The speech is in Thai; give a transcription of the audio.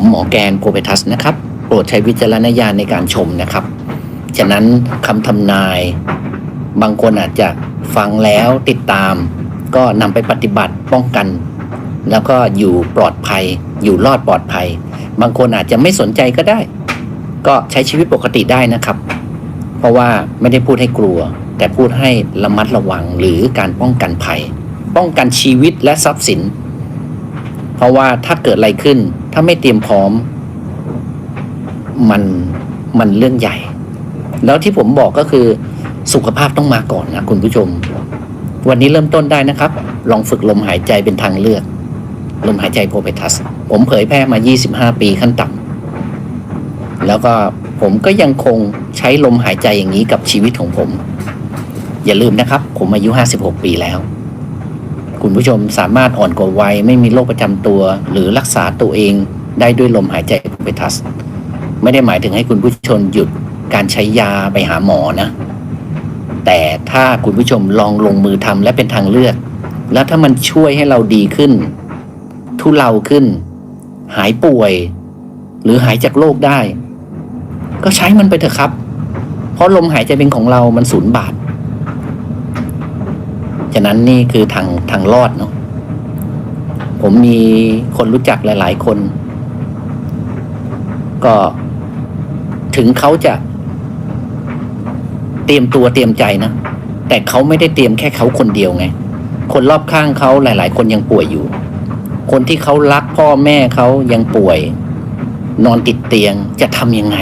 ผมหมอแกนโพเปทัสนะครับ โปรดใช้วิจารณญาณในการชมนะครับ ฉะนั้นคำทำนายบางคนอาจจะฟังแล้วติดตาม ก็นำไปปฏิบัติป้องกัน แล้วก็อยู่ปลอดภัย อยู่รอดปลอดภัย บางคนอาจจะไม่สนใจก็ได้ ก็ใช้ชีวิตปกติได้นะครับ เพราะว่าไม่ได้พูดให้กลัว แต่พูดให้ระมัดระวังหรือการป้องกันภัย ป้องกันชีวิตและทรัพย์สิน เพราะว่าถ้าเกิดอะไรขึ้น ถ้าไม่เตรียมพร้อม มันมันเรื่องใหญ่ แล้วที่ผมบอกก็คือสุขภาพต้องมาก่อนนะคุณผู้ชม วันนี้เริ่มต้นได้นะครับ ลองฝึกลมหายใจเป็นทางเลือก ลมหายใจโพเปทัส ผมเผยแพร่มา 25 ปีขั้นต่ำแล้วก็ผมก็ยังคงใช้ลมหายใจอย่างนี้กับชีวิตของผม อย่าลืมนะครับ ผมอายุ 56 ปีแล้ว คุณผู้ชมสามารถอ่อนกว่าวัยไม่มีโรคประจำตัว หรือรักษาตัวเองได้ด้วยลมหายใจโพเทัส ไม่ได้หมายถึงให้คุณผู้ชมหยุดการใช้ยาไปหาหมอนะ แต่ถ้าคุณผู้ชมลองลงมือทำและเป็นทางเลือก แล้วถ้ามันช่วยให้เราดีขึ้น ทุเลาขึ้น หายป่วย หรือหายจากโรคได้ ก็ใช้มันไปเถอะครับ เพราะลมหายใจเป็นของเรามันศูนย์บาท ฉะนั้นนี่คือทางทางรอดเนาะผมมีคนรู้จักหลาย ๆ คน ก็ถึงเขาจะ เตรียมตัวเตรียมใจนะ แต่เขาไม่ได้เตรียมแค่เขาคนเดียวไง คนรอบข้างเขาหลาย ๆ คนยังป่วยอยู่ คนที่เขารักพ่อแม่เขายังป่วย นอนติดเตียงจะทำยังไง